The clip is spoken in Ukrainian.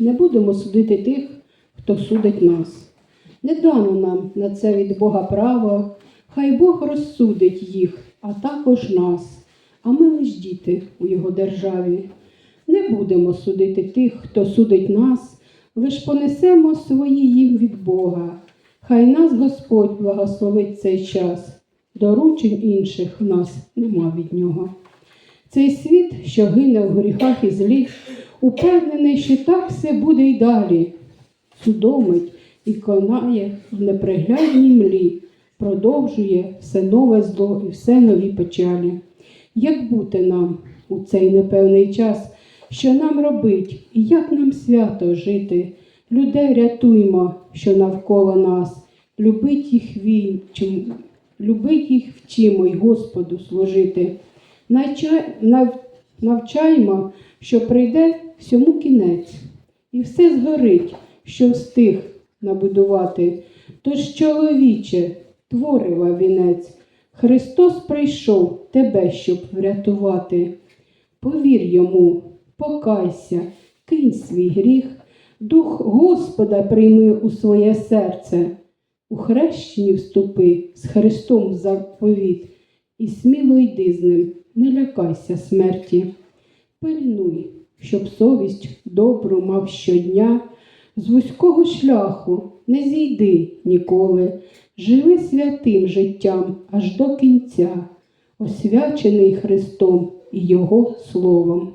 Не будемо судити тих, хто судить нас. Не дано нам на це від Бога право, хай Бог розсудить їх, а також нас, а ми лиш діти у Його державі. Не будемо судити тих, хто судить нас, лиш понесемо свої їм від Бога. Хай нас Господь благословить цей час, доручень інших в нас нема від нього. Цей світ, що гине в гріхах і злі, упевнений, що так все буде й далі. Судомить і конає в неприглядній млі, продовжує все нове зло і все нові печалі. Як бути нам у цей непевний час, що нам робить і як нам свято жити? Людей рятуймо, що навколо нас, любить їх вій, чим, любить їх вчимо й Господу служити. Навчаймо, що прийде всьому кінець, і все згорить, що встиг набудувати. Тож, чоловіче, творива вінець, Христос прийшов тебе, щоб врятувати. Повір йому, покайся, кинь свій гріх, дух Господа прийми у своє серце, у хрещенні вступи з Христом заповіт, і сміло йди з ним, не лякайся смерті. Пильнуй, щоб совість добру мав щодня, з вузького шляху не зійди ніколи, живи святим життям аж до кінця, освячений Христом і Його Словом.